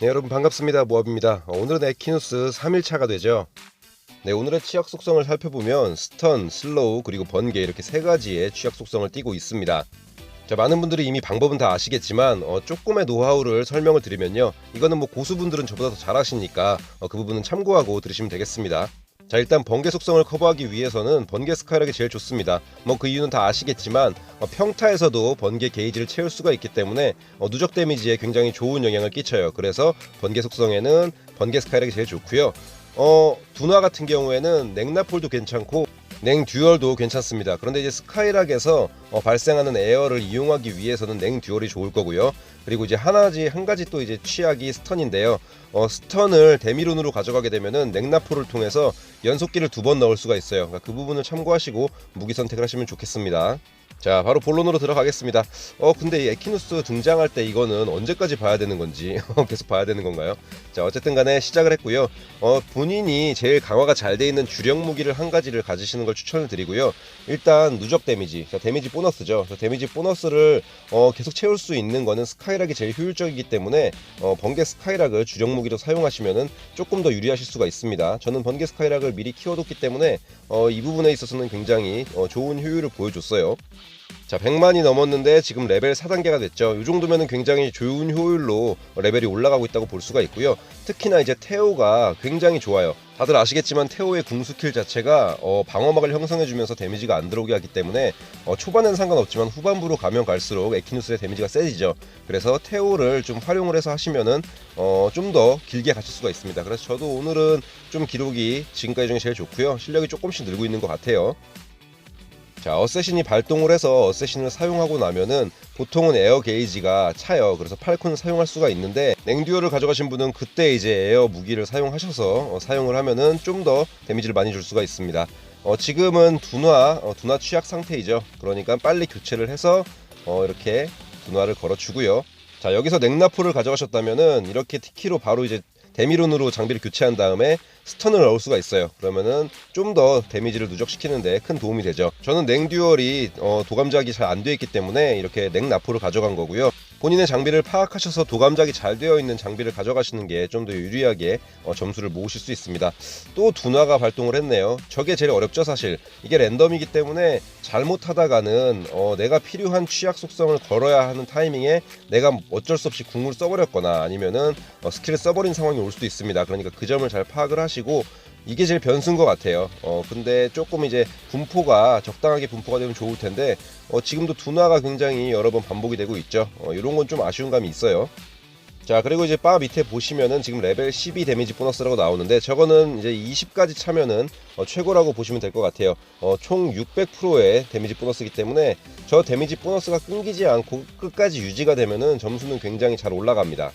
네 여러분 반갑습니다. 모압입니다. 어, 오늘은 에키누스 3일차가 되죠? 네 오늘의 취약 속성을 살펴보면 스턴, 슬로우 그리고 번개 이렇게 세 가지의 취약 속성을 띠고 있습니다. 자 많은 분들이 이미 방법은 다 아시겠지만 어, 조금의 노하우를 설명을 드리면요. 이거는 뭐 고수분들은 저보다 더 잘하시니까 어, 그 부분은 참고하고 들으시면 되겠습니다 자 일단 번개 속성을 커버하기 위해서는 번개 스카이락이 제일 좋습니다. 뭐 그 이유는 다 아시겠지만 어, 평타에서도 번개 게이지를 채울 수가 있기 때문에 어, 누적 데미지에 굉장히 좋은 영향을 끼쳐요. 그래서 번개 속성에는 번개 스카이락이 제일 좋고요. 어 두나 같은 경우에는 냉나폴도 괜찮고 냉 듀얼도 괜찮습니다. 그런데 이제 스카이락에서 어, 발생하는 에어를 이용하기 위해서는 냉 듀얼이 좋을 거고요. 그리고 이제 하나지 한 가지 또 이제 취약이 스턴인데요. 어, 스턴을 데미론으로 가져가게 되면은 냉나포를 통해서 연속기를 두 번 넣을 수가 있어요. 그러니까 그 부분을 참고하시고 무기 선택을 하시면 좋겠습니다. 자 바로 본론으로 들어가겠습니다. 어 근데 이 에키누스 등장할 때 이거는 언제까지 봐야 되는 건지 계속 봐야 되는 건가요? 자 어쨌든 간에 시작을 했고요. 어 본인이 제일 강화가 잘 돼 있는 주력 무기를 한 가지를 가지시는 걸 추천을 드리고요. 일단 누적 데미지. 자 데미지 보너스죠. 자, 데미지 보너스를 어 계속 채울 수 있는 거는 스카이락이 제일 효율적이기 때문에 어 번개 스카이락을 주력 무기로 사용하시면은 조금 더 유리하실 수가 있습니다. 저는 번개 스카이락을 미리 키워뒀기 때문에 어, 이 부분에 있어서는 굉장히 어, 좋은 효율을 보여줬어요 자 100만이 넘었는데 지금 레벨 4단계가 됐죠. 이 정도면 굉장히 좋은 효율로 레벨이 올라가고 있다고 볼 수가 있고요. 특히나 이제 테오가 굉장히 좋아요. 다들 아시겠지만 테오의 궁 스킬 자체가 어, 방어막을 형성해주면서 데미지가 안 들어오게 하기 때문에 어, 초반엔 상관없지만 후반부로 가면 갈수록 에키누스의 데미지가 세지죠. 그래서 테오를 좀 활용을 해서 하시면은 어, 좀 더 길게 가실 수가 있습니다. 그래서 저도 오늘은 좀 기록이 지금까지 중에 제일 좋고요. 실력이 조금씩 늘고 있는 것 같아요 자, 어쌔신이 발동을 해서 어쌔신을 사용하고 나면은 보통은 에어 게이지가 차요. 그래서 팔콘을 사용할 수가 있는데 냉듀얼을 가져가신 분은 그때 이제 에어 무기를 사용하셔서 어, 사용을 하면은 좀 더 데미지를 많이 줄 수가 있습니다. 어, 지금은 두나 어, 두나 취약 상태이죠. 그러니까 빨리 교체를 해서 어, 이렇게 두나를 걸어주고요. 자 여기서 냉나포를 가져가셨다면은 이렇게 티키로 바로 이제 데미론으로 장비를 교체한 다음에 스턴을 넣을 수가 있어요. 그러면은 좀 더 데미지를 누적시키는데 큰 도움이 되죠. 저는 냉듀얼이 어, 도감작이 잘안 되어 있기 때문에 이렇게 냉나포를 가져간 거고요. 본인의 장비를 파악하셔서 도감작이 잘 되어 있는 장비를 가져가시는 게 좀 더 유리하게 어, 점수를 모으실 수 있습니다. 또 두나가 발동을 했네요. 저게 제일 어렵죠 사실. 이게 랜덤이기 때문에 잘못하다가는 어, 내가 필요한 취약 속성을 걸어야 하는 타이밍에 내가 어쩔 수 없이 궁을 써버렸거나 아니면은 어, 스킬을 써버린 상황이 올 수도 있습니다. 그러니까 그 점을 잘 파악을 하시고 이게 제일 변수인 것 같아요. 어, 근데 조금 이제 분포가 적당하게 분포가 되면 좋을 텐데 어, 지금도 두나가 굉장히 여러 번 반복이 되고 있죠. 어, 이런 건 좀 아쉬운 감이 있어요. 자 그리고 이제 바 밑에 보시면은 지금 레벨 12 데미지 보너스라고 나오는데 저거는 이제 20까지 차면은 어, 최고라고 보시면 될 것 같아요 어, 총 600%의 데미지 보너스이기 때문에 저 데미지 보너스가 끊기지 않고 끝까지 유지가 되면은 점수는 굉장히 잘 올라갑니다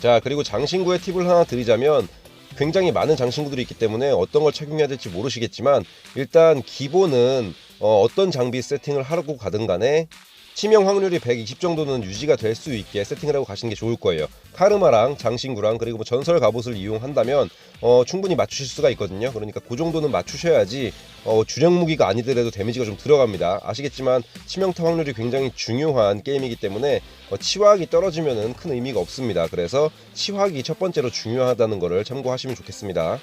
자 그리고 장신구의 팁을 하나 드리자면 굉장히 많은 장신구들이 있기 때문에 어떤 걸 착용해야 될지 모르시겠지만 일단 기본은 어, 떤 장비 세팅을 하고 가든 간에 치명 확률이 120 정도는 유지가 될 수 있게 세팅을 하고 가시는 게 좋을 거예요. 카르마랑 장신구랑 그리고 뭐 전설 갑옷을 이용한다면 어, 충분히 맞추실 수가 있거든요. 그러니까 그 정도는 맞추셔야지 어, 주력 무기가 아니더라도 데미지가 좀 들어갑니다. 아시겠지만 치명타 확률이 굉장히 중요한 게임이기 때문에 어, 치화학이 떨어지면은 큰 의미가 없습니다. 그래서 치화학이 첫 번째로 중요하다는 것을 참고하시면 좋겠습니다.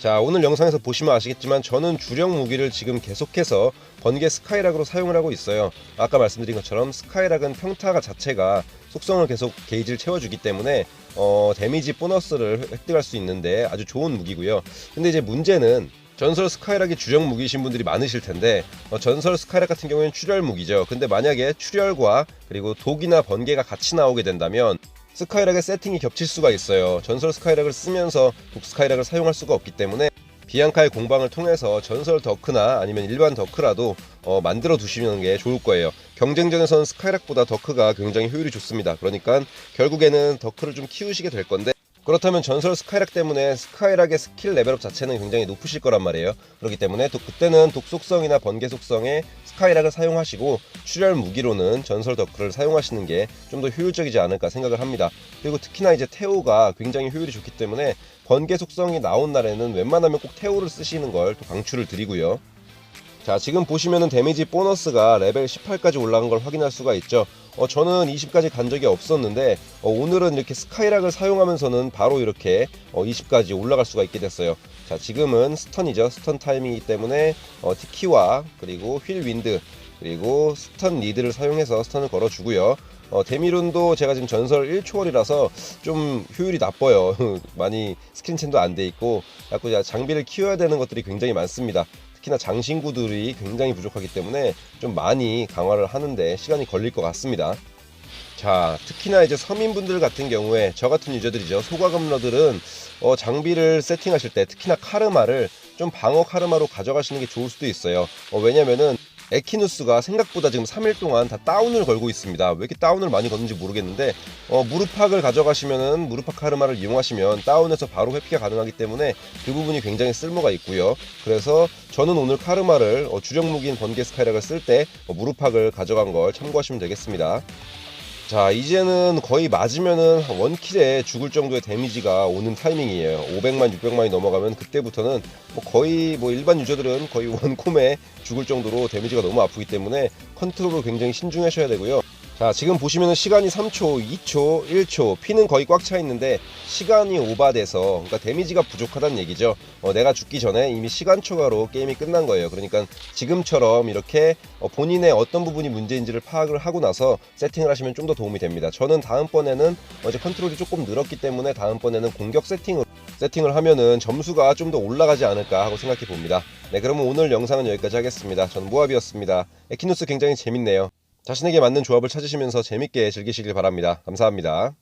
자 오늘 영상에서 보시면 아시겠지만 저는 주력 무기를 지금 계속해서 번개 스카이락으로 사용을 하고 있어요. 아까 말씀드린 것처럼 스카이락은 평타가 자체가 속성을 계속 게이지를 채워주기 때문에 어, 데미지 보너스를 획득할 수 있는데 아주 좋은 무기고요. 근데 이제 문제는 전설 스카이락이 주력 무기이신 분들이 많으실 텐데 어, 전설 스카이락 같은 경우에는 출혈 무기죠. 근데 만약에 출혈과 그리고 독이나 번개가 같이 나오게 된다면 스카이락의 세팅이 겹칠 수가 있어요. 전설 스카이락을 쓰면서 독 스카이락을 사용할 수가 없기 때문에 비앙카의 공방을 통해서 전설 더크나 아니면 일반 더크라도 어, 만들어 두시는 게 좋을 거예요. 경쟁전에서는 스카이락보다 더크가 굉장히 효율이 좋습니다. 그러니까 결국에는 더크를 좀 키우시게 될 건데 그렇다면 전설 스카이락 때문에 스카이락의 스킬 레벨업 자체는 굉장히 높으실 거란 말이에요. 그렇기 때문에 또 그때는 독 속성이나 번개 속성의 스카이락을 사용하시고 출혈 무기로는 전설 더크를 사용하시는 게 좀 더 효율적이지 않을까 생각을 합니다. 그리고 특히나 이제 테오가 굉장히 효율이 좋기 때문에 번개 속성이 나온 날에는 웬만하면 꼭 테오를 쓰시는 걸 또 강추를 드리고요. 자 지금 보시면은 데미지 보너스가 레벨 18까지 올라간 걸 확인할 수가 있죠. 어, 저는 20까지 간 적이 없었는데 어, 오늘은 이렇게 스카이락을 사용하면서는 바로 이렇게 어, 20까지 올라갈 수가 있게 됐어요. 자 지금은 스턴이죠. 스턴 타임이기 때문에 어, 티키와 그리고 휠 윈드 그리고 스턴 리드를 사용해서 스턴을 걸어주고요. 어, 데미룬도 제가 지금 전설 1초월이라서 좀 효율이 나빠요. 많이 스크린첸도 안 돼 있고 자꾸 장비를 키워야 되는 것들이 굉장히 많습니다 특히나 장신구들이 굉장히 부족하기 때문에 좀 많이 강화를 하는데 시간이 걸릴 것 같습니다. 자, 특히나 이제 서민분들 같은 경우에 저 같은 유저들이죠. 소과금러들은 어, 장비를 세팅하실 때 특히나 카르마를 좀 방어 카르마로 가져가시는 게 좋을 수도 있어요. 어, 왜냐면은 에키누스가 생각보다 지금 3일 동안 다 다운을 걸고 있습니다. 왜 이렇게 다운을 많이 걷는지 모르겠는데 어, 무르팍을 가져가시면은 무르팍 카르마를 이용하시면 다운해서 바로 회피가 가능하기 때문에 그 부분이 굉장히 쓸모가 있고요. 그래서 저는 오늘 카르마를 어, 주력 무기인 번개 스카이락을 쓸때 어, 무르팍을 가져간 걸 참고하시면 되겠습니다. 자 이제는 거의 맞으면은 원킬에 죽을 정도의 데미지가 오는 타이밍이에요. 500만 600만이 넘어가면 그때부터는 뭐 거의 뭐 일반 유저들은 거의 원콤에 죽을 정도로 데미지가 너무 아프기 때문에 컨트롤을 굉장히 신중하셔야 되고요 자 지금 보시면은 시간이 3초 2초 1초. 피는 거의 꽉 차 있는데 시간이 오바돼서 그러니까 데미지가 부족하다는 얘기죠. 어, 내가 죽기 전에 이미 시간 초과로 게임이 끝난 거예요. 그러니까 지금처럼 이렇게 어, 본인의 어떤 부분이 문제인지를 파악을 하고 나서 세팅을 하시면 좀 더 도움이 됩니다. 저는 다음번에는 어제 컨트롤이 조금 늘었기 때문에 다음번에는 공격 세팅을 세팅을 하면은 점수가 좀 더 올라가지 않을까 하고 생각해 봅니다. 네 그러면 오늘 영상은 여기까지 하겠습니다. 저는 모압이었습니다. 에키누스 굉장히 재밌네요 자신에게 맞는 조합을 찾으시면서 재밌게 즐기시길 바랍니다. 감사합니다.